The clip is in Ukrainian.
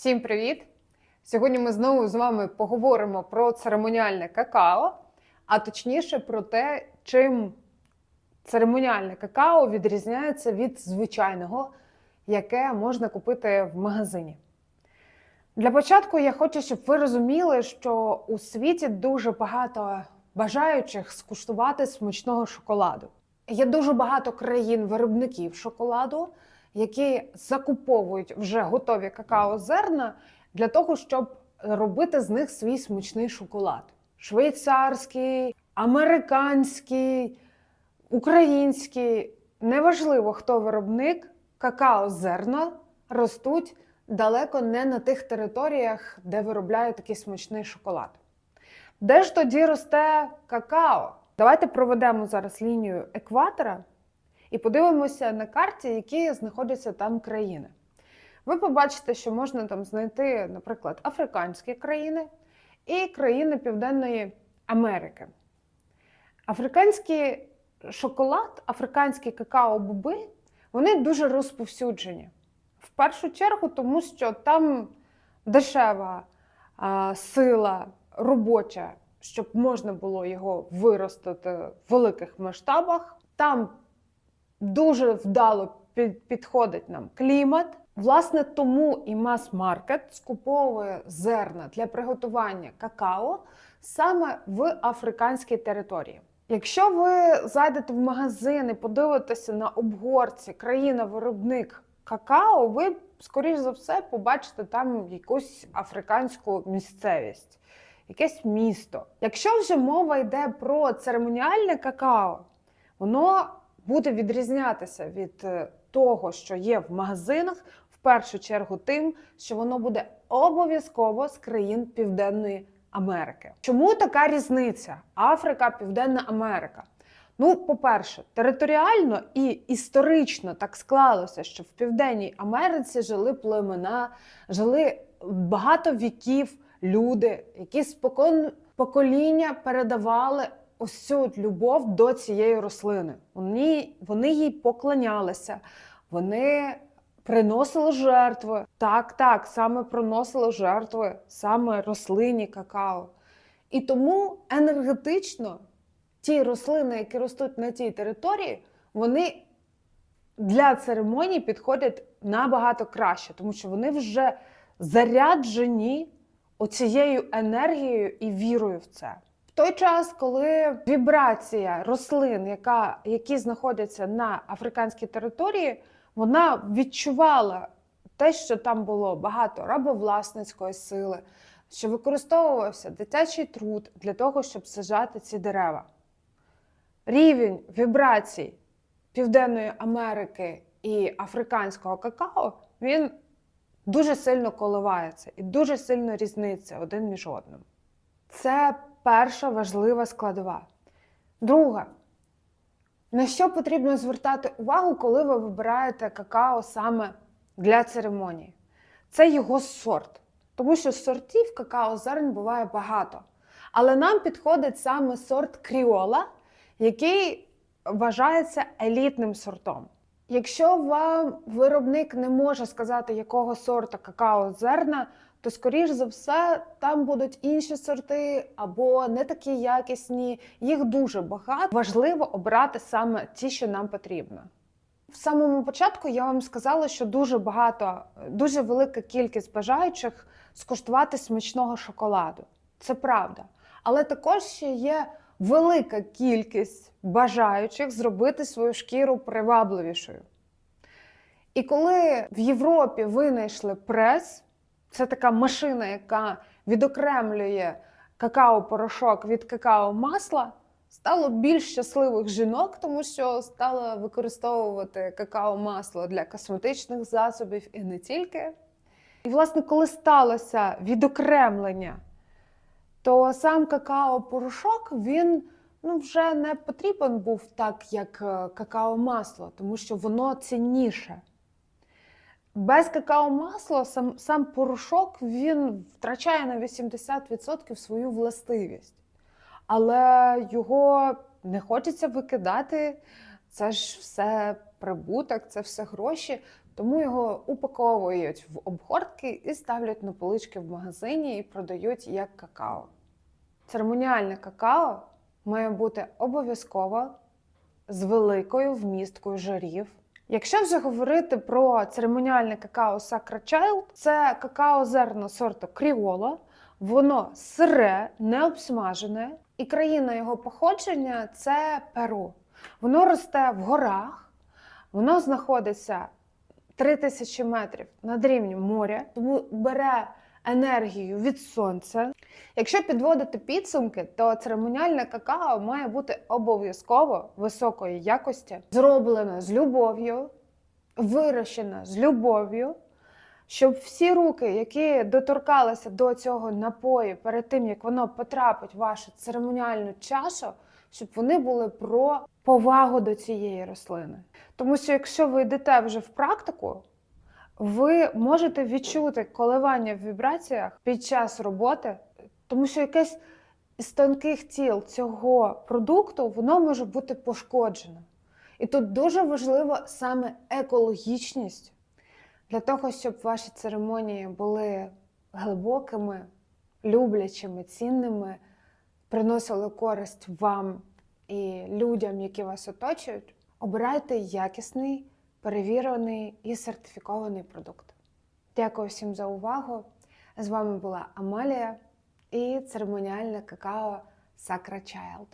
Всім привіт! Сьогодні ми знову з вами поговоримо про церемоніальне какао, а точніше про те, чим церемоніальне какао відрізняється від звичайного, яке можна купити в магазині. Для початку я хочу, щоб ви розуміли, що у світі дуже багато бажаючих скуштувати смачного шоколаду. Є дуже багато країн-виробників шоколаду, які закуповують вже готові какао-зерна для того, щоб робити з них свій смачний шоколад. Швейцарський, американський, український. Неважливо, хто виробник, какао-зерна ростуть далеко не на тих територіях, де виробляють такий смачний шоколад. Де ж тоді росте какао? Давайте проведемо зараз лінію екватора і подивимося на карті, які знаходяться там країни. Ви побачите, що можна там знайти, наприклад, африканські країни і країни Південної Америки. Африканський шоколад, африканські какао-боби, вони дуже розповсюджені. В першу чергу, тому що там дешева а, сила робоча, щоб можна було його виростити в великих масштабах. Там дуже вдало підходить нам клімат. Власне, тому і мас-маркет скуповує зерна для приготування какао саме в африканській території. Якщо ви зайдете в магазин і подивитеся на обгорці країна-виробник какао, ви, скоріш за все, побачите там якусь африканську місцевість, якесь місто. Якщо вже мова йде про церемоніальне какао, воно буде відрізнятися від е, того, що є в магазинах, в першу чергу тим, що воно буде обов'язково з країн Південної Америки. Чому така різниця? Африка, Південна Америка. Ну, по-перше, територіально і історично так склалося, що в Південній Америці жили племена, жили багато віків люди, які спокон покоління передавали ось цю любов до цієї рослини. Вони, вони їй поклонялися, вони приносили жертви. Так, так, саме приносили жертви, саме рослині какао. І тому енергетично ті рослини, які ростуть на тій території, вони для церемоній підходять набагато краще, тому що вони вже заряджені оцією енергією і вірою в це. Той час, коли вібрація рослин, яка, які знаходяться на африканській території, вона відчувала те, що там було багато рабовласницької сили, що використовувався дитячий труд для того, щоб сажати ці дерева. Рівень вібрацій Південної Америки і африканського какао він дуже сильно коливається і дуже сильно різниться один між одним. Це перша важлива складова. Друга. На що потрібно звертати увагу, коли ви вибираєте какао саме для церемонії? Це його сорт. Тому що сортів какао зерн буває багато. Але нам підходить саме сорт кріола, який вважається елітним сортом. Якщо вам виробник не може сказати, якого сорту какао зерна, то скоріш за все там будуть інші сорти або не такі якісні. Їх дуже багато. Важливо обрати саме ті, що нам потрібно. В самому початку я вам сказала, що дуже багато, дуже велика кількість бажаючих скуштувати смачного шоколаду. Це правда. Але також ще є велика кількість бажаючих зробити свою шкіру привабливішою. І коли в Європі винайшли прес, це така машина, яка відокремлює какао-порошок від какао-масла, стало більш щасливих жінок, тому що стало використовувати какао-масло для косметичних засобів і не тільки. І, власне, коли сталося відокремлення, то сам какао-порошок він ну, вже не потрібен був так, як е, какао-масло, тому що воно цінніше. Без какао-масла сам, сам порошок він втрачає на 80% свою властивість. Але його не хочеться викидати. Це ж все прибуток, це все гроші. Тому його упаковують в обгортки і ставлять на полички в магазині і продають як какао. Церемоніальне какао має бути обов'язково з великою вмісткою жирів. Якщо вже говорити про церемоніальне какао Sacra Child, це какао зерно сорту Кріола. Воно сире, не обсмажене, і країна його походження це Перу. Воно росте в горах, воно знаходиться 3000 метрів над рівнем моря, тому бере енергію від сонця. Якщо підводити підсумки, то церемоніальне какао має бути обов'язково високої якості, зроблене з любов'ю, вирощене з любов'ю, щоб всі руки, які доторкалися до цього напою перед тим, як воно потрапить в вашу церемоніальну чашу, щоб вони були про повагу до цієї рослини. Тому що якщо ви йдете вже в практику, ви можете відчути коливання в вібраціях під час роботи, тому що якесь з тонких тіл цього продукту воно може бути пошкоджено. І тут дуже важлива саме екологічність для того, щоб ваші церемонії були глибокими, люблячими, цінними, приносили користь вам і людям, які вас оточують. Обирайте якісний, перевірений і сертифікований продукт. Дякую всім за увагу. З вами була Амалія і церемоніальне какао Sacra Child.